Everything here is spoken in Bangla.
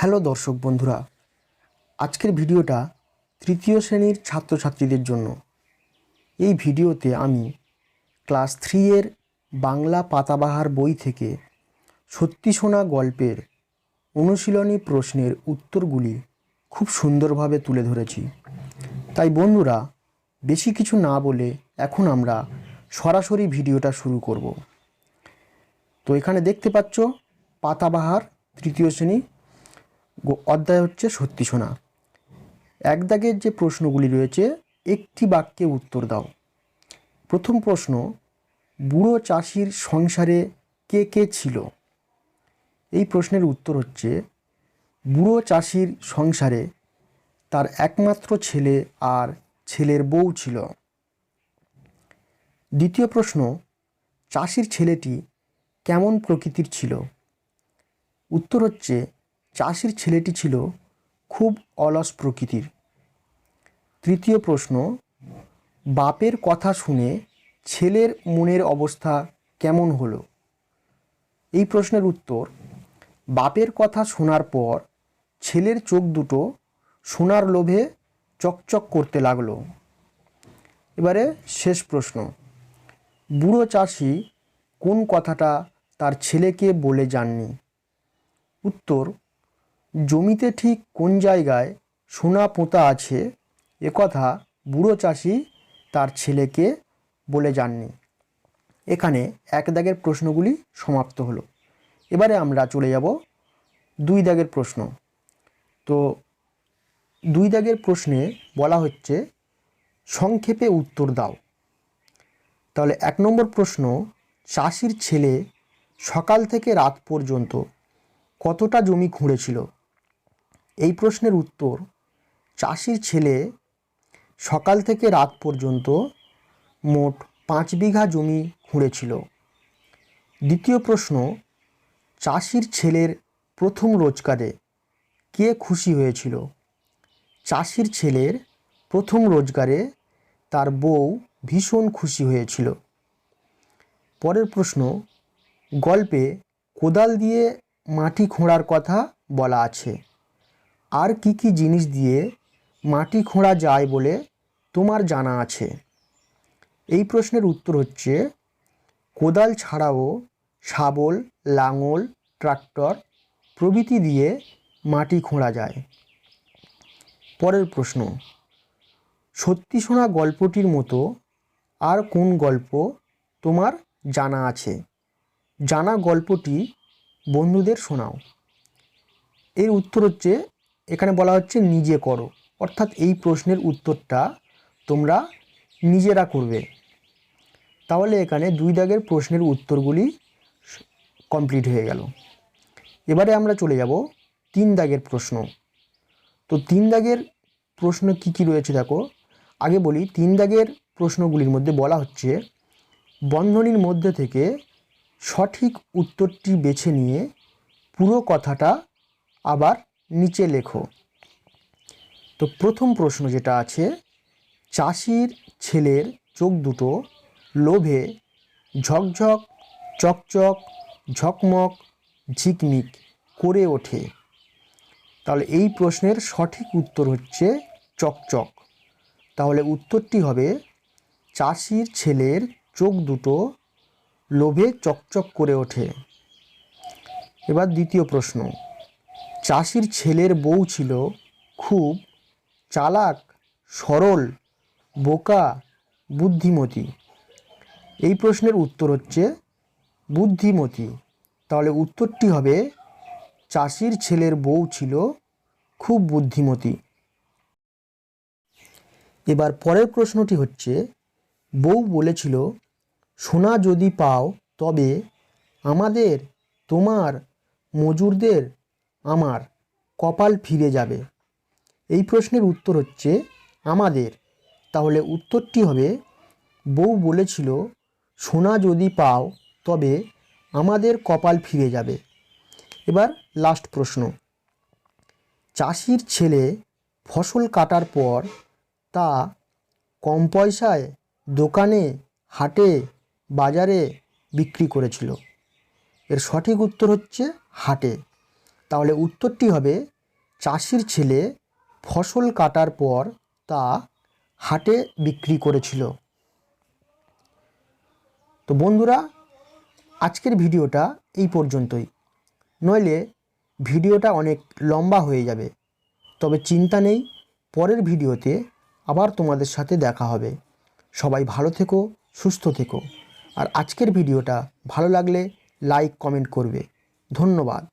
হ্যালো দর্শক বন্ধুরা, আজকের ভিডিওটা তৃতীয় শ্রেণির ছাত্রছাত্রীদের জন্য। এই ভিডিওতে আমি ক্লাস থ্রি এর বাংলা পাতাবাহার বই থেকে সত্যি শোনা গল্পের অনুশীলনী প্রশ্নের উত্তরগুলি খুব সুন্দরভাবে তুলে ধরেছি। তাই বন্ধুরা, বেশি কিছু না বলে এখন আমরা সরাসরি ভিডিওটা শুরু করব। তো এখানে দেখতে পাচ্ছ, পাতাবাহার তৃতীয় শ্রেণি অধ্যায় হচ্ছে সত্যি শোনা। এক দাগের যে প্রশ্নগুলি রয়েছে, একটি বাক্যে উত্তর দাও। প্রথম প্রশ্ন, বুড়ো চাষির সংসারে কে কে ছিল? এই প্রশ্নের উত্তর হচ্ছে, বুড়ো চাষির সংসারে তার একমাত্র ছেলে আর ছেলের বউ ছিল। দ্বিতীয় প্রশ্ন, চাষির ছেলেটি কেমন প্রকৃতির ছিল? উত্তর হচ্ছে চাষির ছেলেটি ছিল খুব অলস প্রকৃতির। তৃতীয় প্রশ্ন, বাপের কথা শুনে ছেলের মনের অবস্থা কেমন হলো? এই প্রশ্নের উত্তর, বাপের কথা শোনার পর ছেলের চোখ দুটো সোনার লোভে চকচক করতে লাগল। এবারে শেষ প্রশ্ন, বুড়ো চাষি কোন কথাটা তার ছেলেকে বলে যাননি উত্তর জমিতে ঠিক কোন জায়গায় সোনা পোঁতা আছে একথা বুড়ো চাষি তার ছেলেকে বলে যাননি। এখানে এক দাগের প্রশ্নগুলি সমাপ্ত হলো। এবারে আমরা চলে যাব দুই দাগের প্রশ্ন। তো দুই দাগের প্রশ্নে বলা হচ্ছে, সংক্ষেপে উত্তর দাও। তাহলে এক নম্বর প্রশ্ন, চাষির ছেলে সকাল থেকে রাত পর্যন্ত কতটা জমি খুঁড়েছিল? এই প্রশ্নের উত্তর, চাষির ছেলে সকাল থেকে রাত পর্যন্ত মোট পাঁচ বিঘা জমি খুঁড়েছিল। দ্বিতীয় প্রশ্ন, চাষির ছেলের প্রথম রোজগারে কে খুশি হয়েছিল? চাষির ছেলের প্রথম রোজগারে তার বউ ভীষণ খুশি হয়েছিল। পরের প্রশ্ন, গল্পে কোদাল দিয়ে মাটি খোঁড়ার কথা বলা আছে। আর কি কি জিনিস দিয়ে মাটি খোঁড়া যায় বলে তোমার জানা আছে? এই প্রশ্নের উত্তর হচ্ছে, কোদাল ছাড়াও শাবল, লাঙল, ট্রাক্টর প্রভৃতি দিয়ে মাটি খোঁড়া যায়। পরের প্রশ্ন, সত্যি শোনা গল্পটির মতো আর কোন গল্প তোমার জানা আছে? জানা গল্পটি বন্ধুদের শোনাও। এর উত্তর হচ্ছে এখানে বলা হচ্ছে নিজে করো। অর্থাৎ এই প্রশ্নের উত্তরটা তোমরা নিজেরা করবে। তাহলে এখানে দুই দাগের প্রশ্নের উত্তরগুলি কমপ্লিট হয়ে গেল। এবারে আমরা চলে যাব তিন দাগের প্রশ্ন। তো তিন দাগের প্রশ্ন কি কি রয়েছে দেখো? আগে বলি, তিন দাগের প্রশ্নগুলির মধ্যে বলা হচ্ছে, বন্ধনীর মধ্যে থেকে সঠিক উত্তরটি বেছে নিয়ে পুরো কথাটা আবার নিচে লেখো। তো প্রথম প্রশ্ন যেটা আছে, চাষির ছেলের চোখ দুটো লোভে ঝকঝক, চকচক, ঝকমক, ঝিকমিক করে ওঠে। তাহলে এই প্রশ্নের সঠিক উত্তর হচ্ছে চকচক। তাহলে উত্তরটি হবে, চাষির ছেলের চোখ দুটো লোভে চকচক করে ওঠে। এবার দ্বিতীয় প্রশ্ন। চাষির ছেলের বউ ছিল খুব চালাক, সরল, বোকা, বুদ্ধিমতী। এই প্রশ্নের উত্তর হচ্ছে বুদ্ধিমতী। তাহলে উত্তরটি হবে, চাষির ছেলের বউ ছিল খুব বুদ্ধিমতী। এবার পরের প্রশ্নটি হচ্ছে, বউ বলেছিল, সোনা যদি পাও তবে আমাদের, তোমার, মজুরদের আমার কপাল ফিরে যাবে। এই প্রশ্নের উত্তর হচ্ছে আমাদের। তাহলে উত্তরটি হবে, বউ বলেছিল, সোনা যদি পাও, তবে আমাদের কপাল ফিরে যাবে। এবার লাস্ট প্রশ্ন। চাষির ছেলে ফসল কাটার পর তা কম পয়সায় দোকানে, হাটে, বাজারে বিক্রি করেছিল। এর সঠিক উত্তর হচ্ছে হাটে। তাহলে উত্তরটি হবে, চাষির ছেলে ফসল কাটার পর তা হাটে বিক্রি করেছিল। তো বন্ধুরা, আজকের ভিডিওটা এই পর্যন্তই। নইলে ভিডিওটা অনেক লম্বা হয়ে যাবে। তবে চিন্তা নেই, পরের ভিডিওতে আবার তোমাদের সাথে দেখা হবে। সবাই ভালো থেকো, সুস্থ থেকো। আর আজকের ভিডিওটা ভালো লাগলে লাইক, কমেন্ট করবে। ধন্যবাদ।